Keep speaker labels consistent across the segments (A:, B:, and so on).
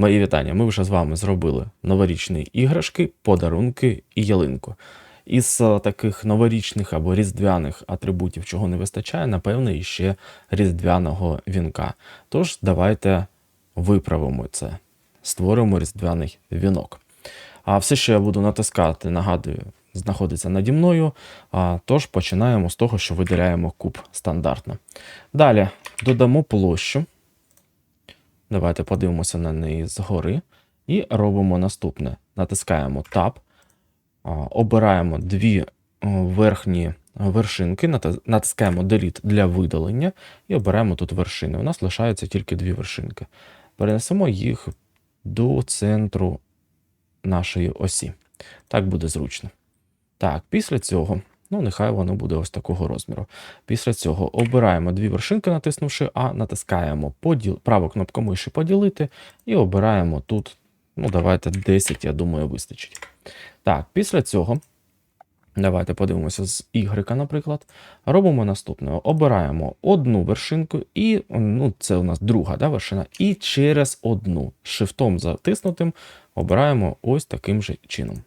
A: Мої вітання. Ми вже з вами зробили новорічні іграшки, подарунки і ялинку. Із е, таких новорічних або різдвяних атрибутів, чого не вистачає, напевно, іще різдвяного вінка. Тож давайте виправимо це, створимо різдвяний вінок. А все, що я буду натискати, нагадую, знаходиться наді мною. А, тож починаємо з того, що виділяємо куб стандартно. Далі додамо площу. Давайте подивимося на неї згори. І робимо наступне: натискаємо Tab, обираємо дві верхні вершинки, натискаємо Delete для видалення і обираємо тут вершини. У нас лишаються тільки дві вершинки. Перенесемо їх до центру нашої осі. Так буде зручно. Так, після цього, ну нехай воно буде ось такого розміру. Після цього обираємо дві вершинки, натиснувши А, натискаємо поділ, праву кнопку миші поділити і обираємо тут, ну давайте 10, я думаю, вистачить. Так, після цього, давайте подивимося з Y, наприклад. Робимо наступне: обираємо одну вершинку, і ну, це у нас друга да, вершина, і через одну шифтом затиснутим обираємо ось таким же чином.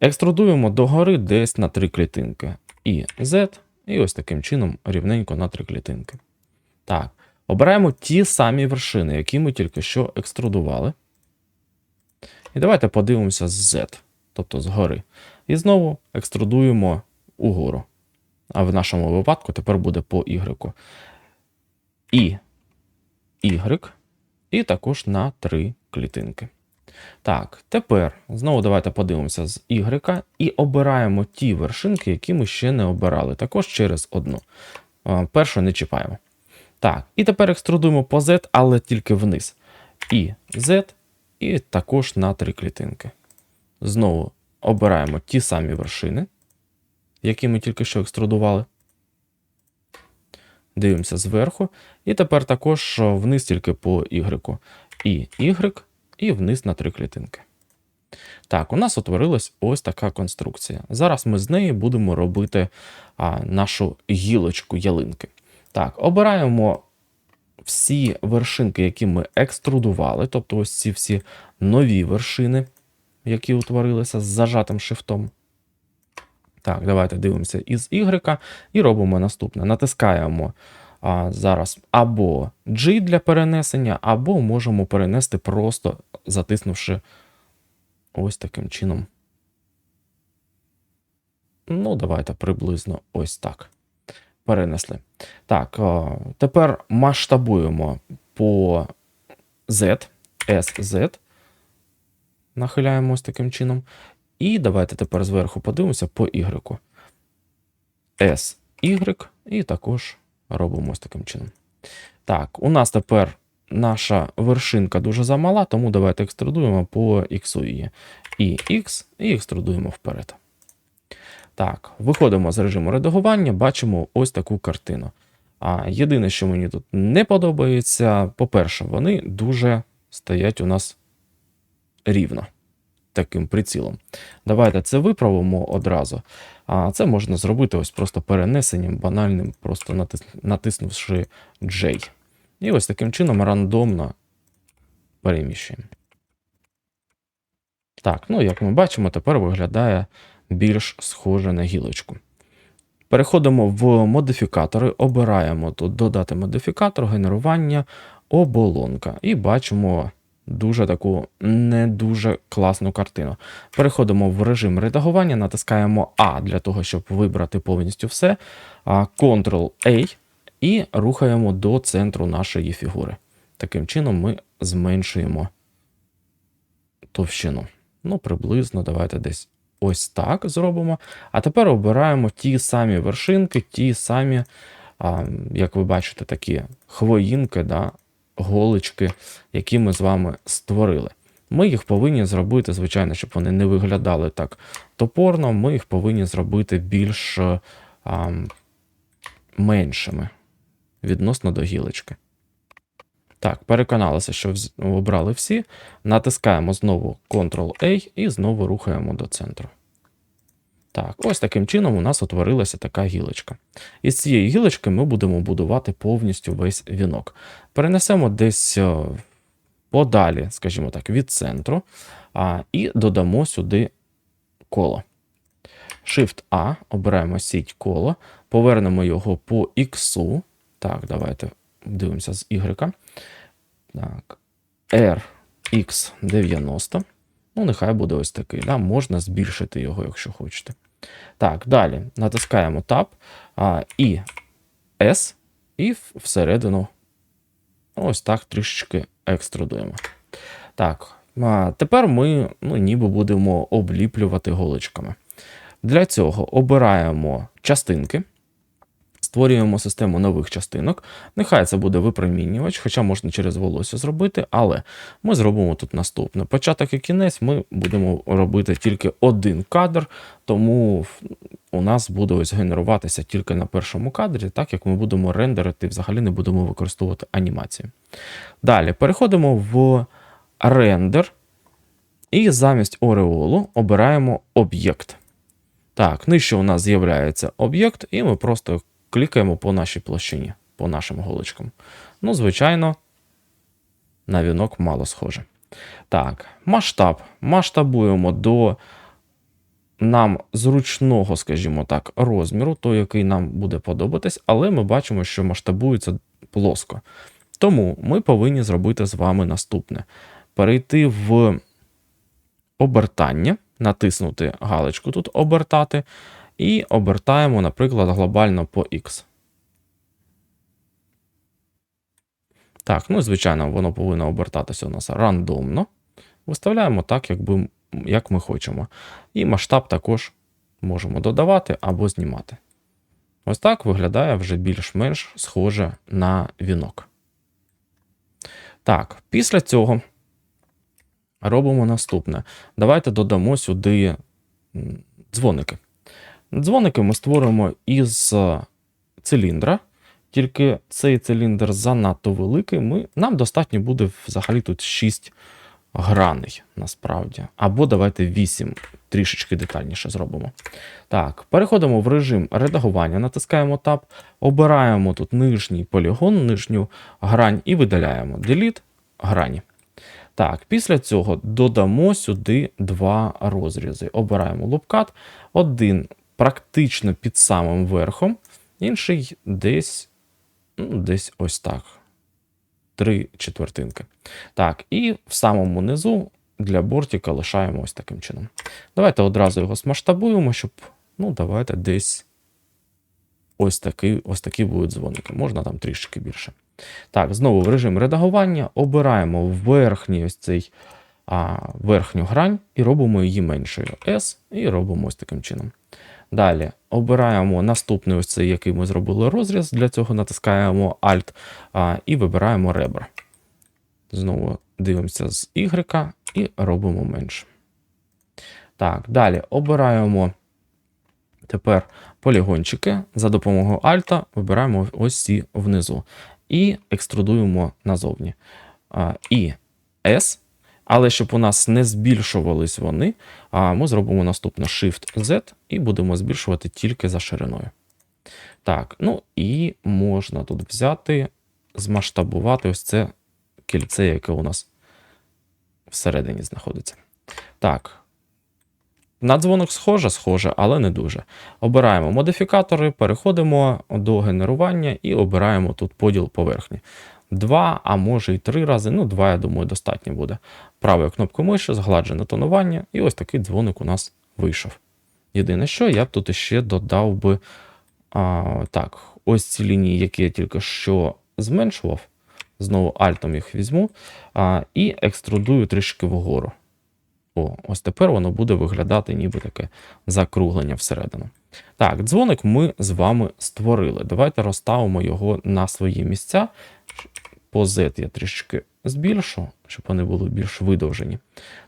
A: Екструдуємо догори десь на три клітинки. І Z, і ось таким чином рівненько на три клітинки. Так, обираємо ті самі вершини, які ми тільки що екструдували. І давайте подивимося з Z, тобто згори. І знову екструдуємо угору. А в нашому випадку тепер буде по Y. І Y, і також на три клітинки. Так, тепер знову давайте подивимося з Y і обираємо ті вершинки, які ми ще не обирали, також через одну. Першу не чіпаємо. Так, і тепер екструдуємо по Z, але тільки вниз. І Z, і також на три клітинки. Знову обираємо ті самі вершини, які ми тільки що екструдували. Дивимося зверху. І тепер також вниз тільки по Y. І Y, і вниз на три клітинки. Так, у нас утворилась ось така конструкція. Зараз ми з неї будемо робити а, нашу гілочку ялинки. Так, обираємо всі вершинки, які ми екструдували, тобто ось ці всі нові вершини, які утворилися з зажатим шифтом. Так, давайте дивимося із Y і робимо наступне. Натискаємо а, зараз або G для перенесення, або можемо перенести просто затиснувши ось таким чином. Ну, давайте приблизно ось так. Перенесли. Так, а, тепер масштабуємо по Z, SZ. Нахиляємо ось таким чином. І давайте тепер зверху подивимося по Y. S, Y, і також робимо ось таким чином. Так, у нас тепер наша вершинка дуже замала, тому давайте екструдуємо по X її. І X, і екструдуємо вперед. Так, виходимо з режиму редагування, бачимо ось таку картину. А єдине, що мені тут не подобається, по-перше, вони дуже стоять у нас рівно таким прицілом. Давайте це виправимо одразу. А це можна зробити ось просто перенесенням банальним, просто натис... натиснувши J. І ось таким чином рандомно переміщуємо. Так, ну як ми бачимо, тепер виглядає більш схоже на гілочку. Переходимо в модифікатори, обираємо тут додати модифікатор, генерування, оболонка. І бачимо дуже таку не дуже класну картину. Переходимо в режим редагування, натискаємо А для того, щоб вибрати повністю все. Ctrl-A і рухаємо до центру нашої фігури. Таким чином ми зменшуємо товщину. Ну, приблизно, давайте десь ось так зробимо. А тепер обираємо ті самі вершинки, ті самі, а, як ви бачите, такі хвоїнки, да, голочки, які ми з вами створили. Ми їх повинні зробити, звичайно, щоб вони не виглядали так топорно, ми їх повинні зробити більш а, меншими відносно до гілочки. Так, переконалися, що обрали всі. Натискаємо знову Ctrl-A і знову рухаємо до центру. Так, ось таким чином у нас утворилася така гілочка. Із цієї гілочки ми будемо будувати повністю весь вінок. Перенесемо десь е, подалі, скажімо так, від центру, а, і додамо сюди коло. Shift A, обираємо сіть коло, повернемо його по X. Так, давайте дивимося з Y. Так, RX90. Ну, нехай буде ось такий. Да? Можна збільшити його, якщо хочете. Так, далі натискаємо Tab а, і S, і всередину ось так трішечки екструдуємо. Так, а тепер ми ну, ніби будемо обліплювати голочками. Для цього обираємо частинки, створюємо систему нових частинок. Нехай це буде випромінювач, хоча можна через волосся зробити, але ми зробимо тут наступне. Початок і кінець ми будемо робити тільки один кадр, тому у нас буде ось генеруватися тільки на першому кадрі, так як ми будемо рендерити, взагалі не будемо використовувати анімацію. Далі переходимо в рендер, і замість ореолу обираємо об'єкт. Так, нижче у нас з'являється об'єкт, і ми просто клікаємо по нашій площині, по нашим голочкам. Ну, звичайно, на вінок мало схоже. Так, масштаб. Масштабуємо до нам зручного, скажімо так, розміру, той, який нам буде подобатись, але ми бачимо, що масштабується плоско. Тому ми повинні зробити з вами наступне: перейти в обертання, натиснути галочку тут обертати, і обертаємо, наприклад, глобально по X. Так, ну, звичайно, воно повинно обертатися у нас рандомно. Виставляємо так, якби, як ми хочемо. І масштаб також можемо додавати або знімати. Ось так виглядає вже більш-менш схоже на вінок. Так, після цього робимо наступне. Давайте додамо сюди дзвоники. Дзвоники ми створимо із е, циліндра, тільки цей циліндр занадто великий. Ми, нам достатньо буде взагалі тут 6 граней, насправді. Або давайте 8, трішечки детальніше зробимо. Так, переходимо в режим редагування, натискаємо Tab, обираємо тут нижній полігон, нижню грань і видаляємо Delete грані. Так, після цього додамо сюди два розрізи. Обираємо лупкат, один практично під самим верхом, інший десь, ну, десь ось так. Три четвертинки. Так, і в самому низу для бортика лишаємо ось таким чином. Давайте одразу його смасштабуємо, щоб, ну, давайте десь ось такий, ось такі будуть дзвоники. Можна там трішки більше. Так, знову в режим редагування обираємо верхній ось цей а, верхню грань і робимо її меншою S, і робимо ось таким чином. Далі обираємо наступний ось цей, який ми зробили розріз. Для цього натискаємо Alt а, і вибираємо ребра. Знову дивимося з Y і робимо менше. Так, далі обираємо тепер полігончики. За допомогою Alt вибираємо ось ці внизу і екструдуємо назовні. А, І S. Але щоб у нас не збільшувались вони, ми зробимо наступне Shift-Z і будемо збільшувати тільки за шириною. Так, ну і можна тут взяти, змасштабувати ось це кільце, яке у нас всередині знаходиться. Так. На дзвонок схоже, схоже, але не дуже. Обираємо модифікатори, переходимо до генерування і обираємо тут поділ поверхні. Два, а може і три рази. Ну, два, я думаю, достатньо буде. Правою кнопкою миші, згладжене тонування, і ось такий дзвоник у нас вийшов. Єдине, що я б тут ще додав би а, так, ось ці лінії, які я тільки що зменшував. Знову альтом їх візьму а, і екструдую трішки вгору. О, ось тепер воно буде виглядати ніби таке закруглення всередину. Так, дзвоник ми з вами створили. Давайте розставимо його на свої місця. По Z я трішки збільшу, щоб вони були більш видовжені.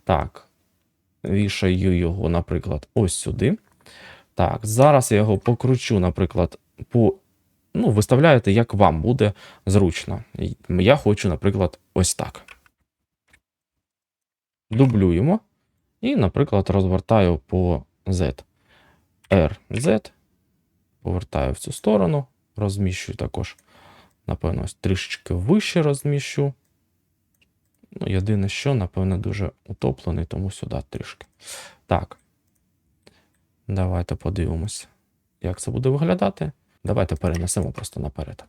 A: Так, вішаю його, наприклад, ось сюди. Так, зараз я його покручу, наприклад, по. Ну, виставляєте, як вам буде зручно. Я хочу, наприклад, ось так. Дублюємо. І, наприклад, розвертаю по Z. RZ. Повертаю в цю сторону, розміщую також, напевно, трішечки вище розміщу. Ну, єдине, що, напевно, дуже утоплений, тому сюди трішки. Так. Давайте подивимось, як це буде виглядати. Давайте перенесемо просто наперед.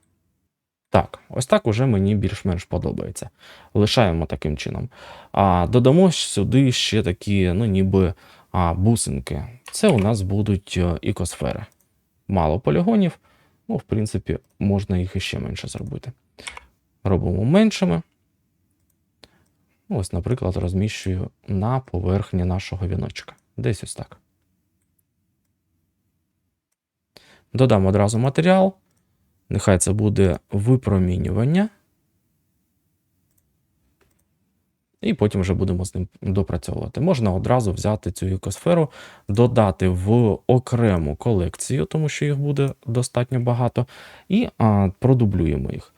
A: Так, ось так уже мені більш-менш подобається. Лишаємо таким чином. А додамо сюди ще такі, ну, ніби а, бусинки. Це у нас будуть е, ікосфери. Мало полігонів, ну, в принципі, можна їх іще менше зробити. Робимо меншими. Ось, наприклад, розміщую на поверхні нашого віночка. Десь ось так. Додам одразу матеріал. Нехай це буде випромінювання. І потім вже будемо з ним допрацьовувати. Можна одразу взяти цю екосферу, додати в окрему колекцію, тому що їх буде достатньо багато, і а, продублюємо їх.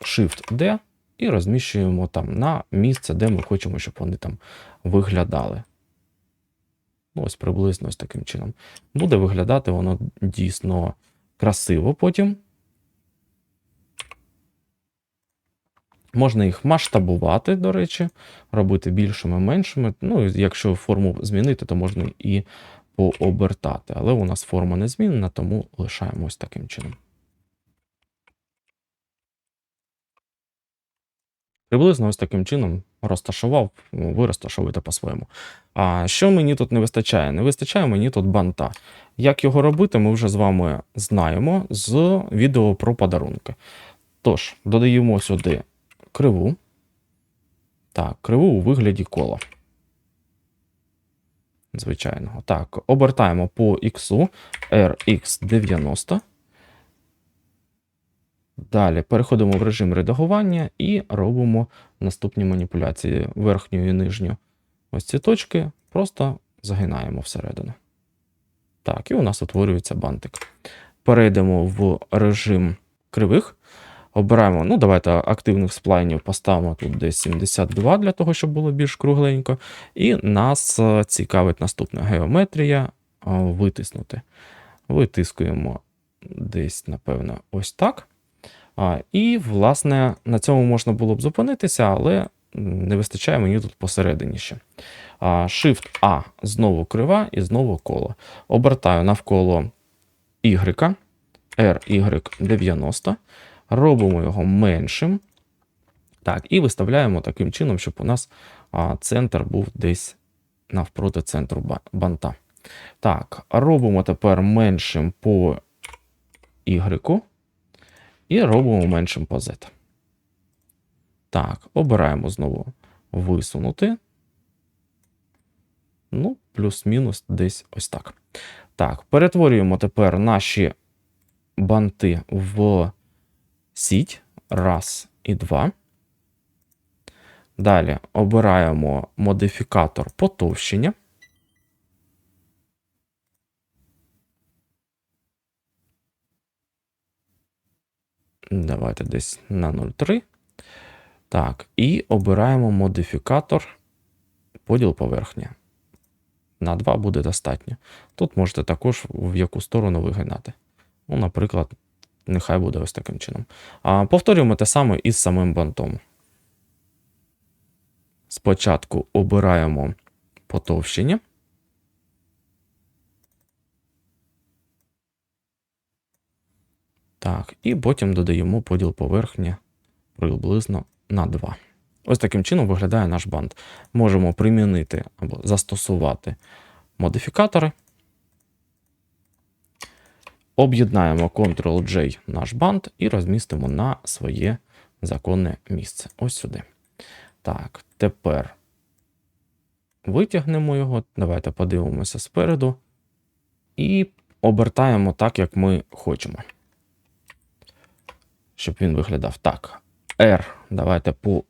A: Shift-D і розміщуємо там на місце, де ми хочемо, щоб вони там виглядали. Ну, ось приблизно ось таким чином. Буде виглядати воно дійсно красиво потім. Можна їх масштабувати, до речі, робити більшими, меншими. Ну, якщо форму змінити, то можна і пообертати. Але у нас форма не змінена, тому лишаємо ось таким чином. Приблизно ось таким чином розташував, ви розташовуєте по-своєму. А що мені тут не вистачає? Не вистачає мені тут банта. Як його робити, ми вже з вами знаємо з відео про подарунки. Тож, додаємо сюди криву. Так, криву у вигляді кола. Звичайного. Так, обертаємо по X RX90. Далі переходимо в режим редагування і робимо наступні маніпуляції верхню і нижню. Ось ці точки просто загинаємо всередину. Так, і у нас утворюється бантик. Перейдемо в режим кривих. Обираємо, ну, давайте активних сплайнів поставимо тут десь 72 для того, щоб було більш кругленько. І нас е, цікавить наступна геометрія е, витиснути. Витискуємо десь, напевно, ось так. І, власне, на цьому можна було б зупинитися, але не вистачає мені тут посередині ще. Shift A знову крива і знову коло. Обертаю навколо Y, RY90, робимо його меншим. Так, І виставляємо таким чином, щоб у нас а, центр був десь навпроти центру банта. Так, робимо тепер меншим по Y. І робимо меншим по Z. Так, обираємо знову висунути. Ну, плюс-мінус десь ось так. Так, перетворюємо тепер наші банти в сіть. Раз і два. Далі обираємо модифікатор потовщення. Давайте десь на 0,3. Так, і обираємо модифікатор поділ поверхні. На 2 буде достатньо. Тут можете також в яку сторону вигинати. Ну, наприклад, нехай буде ось таким чином. А Повторюємо те саме із самим бантом. Спочатку обираємо потовщення. Так, і потім додаємо поділ поверхні приблизно на 2. Ось таким чином виглядає наш бант. Можемо примінити або застосувати модифікатори. Об'єднаємо Ctrl-J наш бант і розмістимо на своє законне місце. Ось сюди. Так, тепер витягнемо його. Давайте подивимося спереду. І обертаємо так, як ми хочемо щоб він виглядав так. R. Давайте по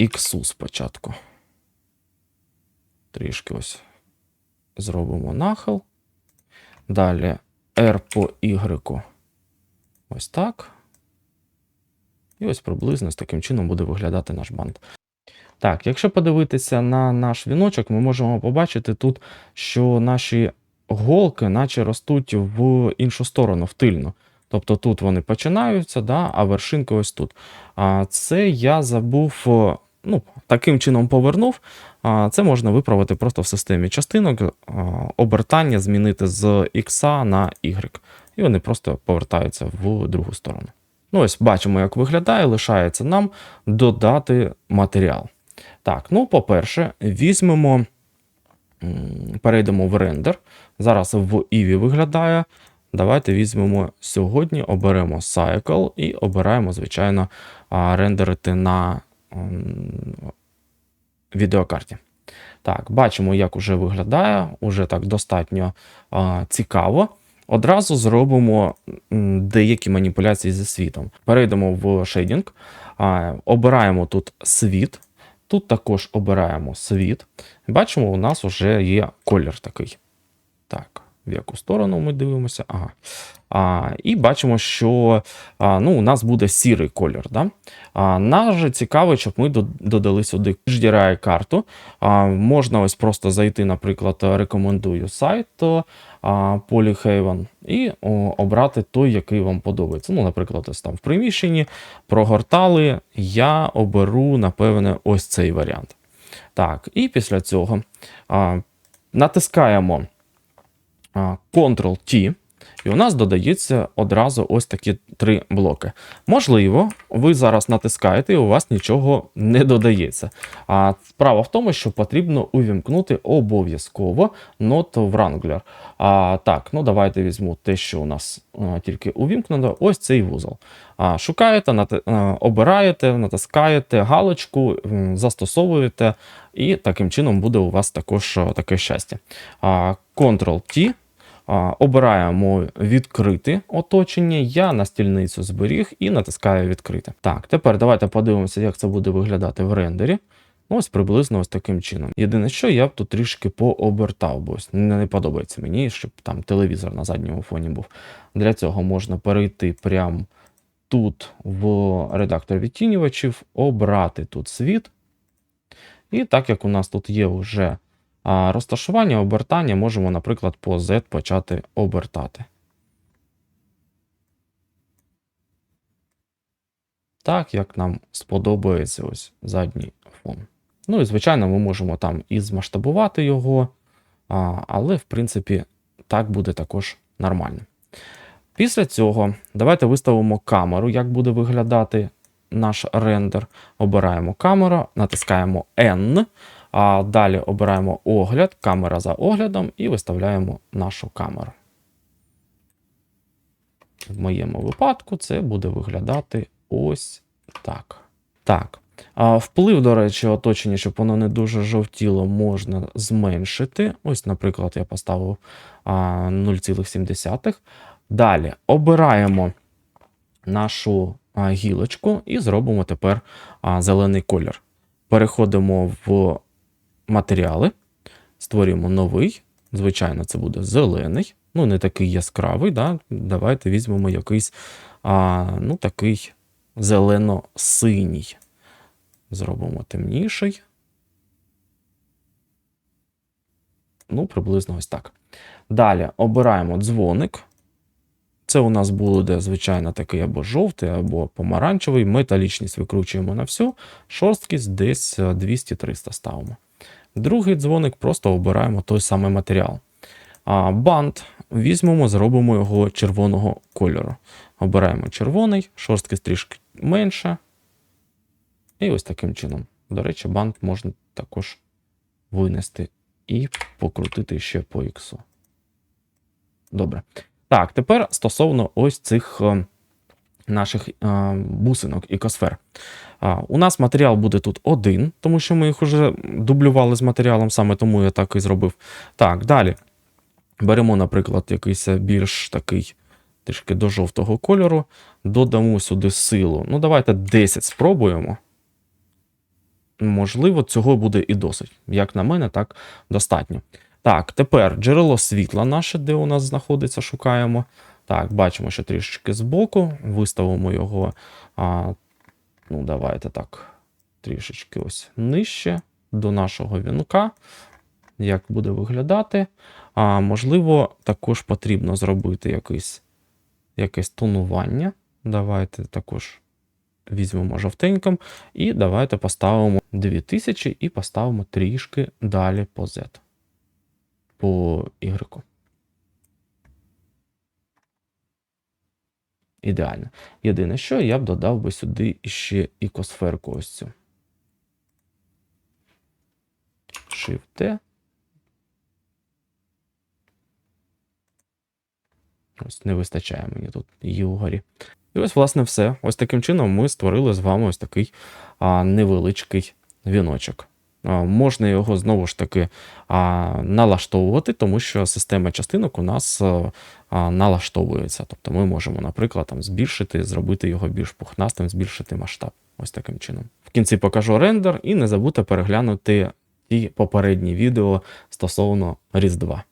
A: X спочатку. Трішки ось зробимо нахил. Далі R по Y. Ось так. І ось приблизно з таким чином буде виглядати наш бант. Так, якщо подивитися на наш віночок, ми можемо побачити тут, що наші голки наче ростуть в іншу сторону, в тильну. Тобто тут вони починаються, да, а вершинка ось тут. А це я забув, ну, таким чином повернув. Це можна виправити просто в системі частинок, обертання змінити з X на Y. І вони просто повертаються в другу сторону. Ну, ось бачимо, як виглядає. Лишається нам додати матеріал. Так, ну, по-перше, візьмемо, перейдемо в рендер. Зараз в Eevee виглядає. Давайте візьмемо сьогодні, оберемо Cycle і обираємо, звичайно, рендерити на відеокарті. Так, бачимо, як уже виглядає, уже так достатньо а, цікаво. Одразу зробимо деякі маніпуляції зі світом. Перейдемо в шейдінг, а, обираємо тут світ. Тут також обираємо світ. Бачимо, у нас вже є колір такий. Так, в яку сторону ми дивимося? Ага. А, і бачимо, що а, ну, у нас буде сірий колір. Да? А, нас же цікаво, щоб ми додали сюди HDRI карту. А, можна ось просто зайти, наприклад, рекомендую сайт а, Polyhaven і о, обрати той, який вам подобається. Ну, наприклад, ось там в приміщенні прогортали. Я оберу, напевне, ось цей варіант. Так, і після цього а, натискаємо Ctrl-T, і у нас додається одразу ось такі три блоки. Можливо, ви зараз натискаєте, і у вас нічого не додається. А справа в тому, що потрібно увімкнути обов'язково Not Wrangler. А, так, ну давайте візьму те, що у нас а, тільки увімкнено. Ось цей вузол. А, шукаєте, нати, обираєте, натискаєте галочку, застосовуєте, і таким чином буде у вас також таке щастя. А, Ctrl-T. Обираємо відкрити оточення. Я на стільницю зберіг і натискаю відкрити. Так, тепер давайте подивимося, як це буде виглядати в рендері. Ну, Ось приблизно ось таким чином. Єдине, що я б тут трішки пообертав, бо не подобається мені, щоб там телевізор на задньому фоні був. Для цього можна перейти прямо тут в редактор відтінювачів, обрати тут світ. І так як у нас тут є вже а розташування обертання можемо, наприклад, по Z почати обертати. Так, як нам сподобається ось задній фон. Ну і, звичайно, ми можемо там і змасштабувати його, але, в принципі, так буде також нормально. Після цього давайте виставимо камеру, як буде виглядати наш рендер. Обираємо камеру, натискаємо N. А далі обираємо огляд, камера за оглядом і виставляємо нашу камеру. В моєму випадку це буде виглядати ось так. Так. Вплив, до речі, оточення, щоб воно не дуже жовтіло, можна зменшити. Ось, наприклад, я поставив 0,7. Далі обираємо нашу гілочку і зробимо тепер зелений колір. Переходимо в матеріали, створюємо новий. Звичайно, це буде зелений. Ну, не такий яскравий. Да? Давайте візьмемо якийсь а, ну, такий зелено-синій. Зробимо темніший. Ну, приблизно ось так. Далі обираємо дзвоник. Це у нас буде, звичайно, такий або жовтий, або помаранчевий. Металічність викручуємо на всю. Шорсткість десь 200-300 ставимо. Другий дзвоник просто обираємо той самий матеріал. А бант візьмемо, зробимо його червоного кольору. Обираємо червоний, шорсткість трішки менше. І ось таким чином. До речі, бант можна також винести і покрутити ще по іксу. Добре. Так, тепер стосовно ось цих е, наших е, бусинок і косфер. А, У нас матеріал буде тут один, тому що ми їх вже дублювали з матеріалом, саме тому я так і зробив. Так, далі. Беремо, наприклад, якийсь більш такий трішки до жовтого кольору, додамо сюди силу. Ну, давайте 10 спробуємо. Можливо, цього буде і досить. Як на мене, так достатньо. Так, тепер джерело світла наше, де у нас знаходиться, шукаємо. Так, бачимо, що трішечки збоку. Виставимо його. А, Ну, давайте так. трішечки ось нижче до нашого вінка. Як буде виглядати. А можливо, також потрібно зробити якийсь, якесь тонування. Давайте також візьмемо жовтеньким. І давайте поставимо 2000 і поставимо трішки далі по Z. По Y. Ідеально. Єдине, що я б додав би сюди ще ікосферку ось цю. Shift-T. Ось не вистачає мені тут її угорі. І ось, власне, все. Ось таким чином ми створили з вами ось такий а, невеличкий віночок. Можна його знову ж таки налаштовувати, тому що система частинок у нас а, налаштовується. Тобто ми можемо, наприклад, там, збільшити, зробити його більш пухнастим, збільшити масштаб. Ось таким чином. В кінці покажу рендер і не забудьте переглянути ті попередні відео стосовно Різдва.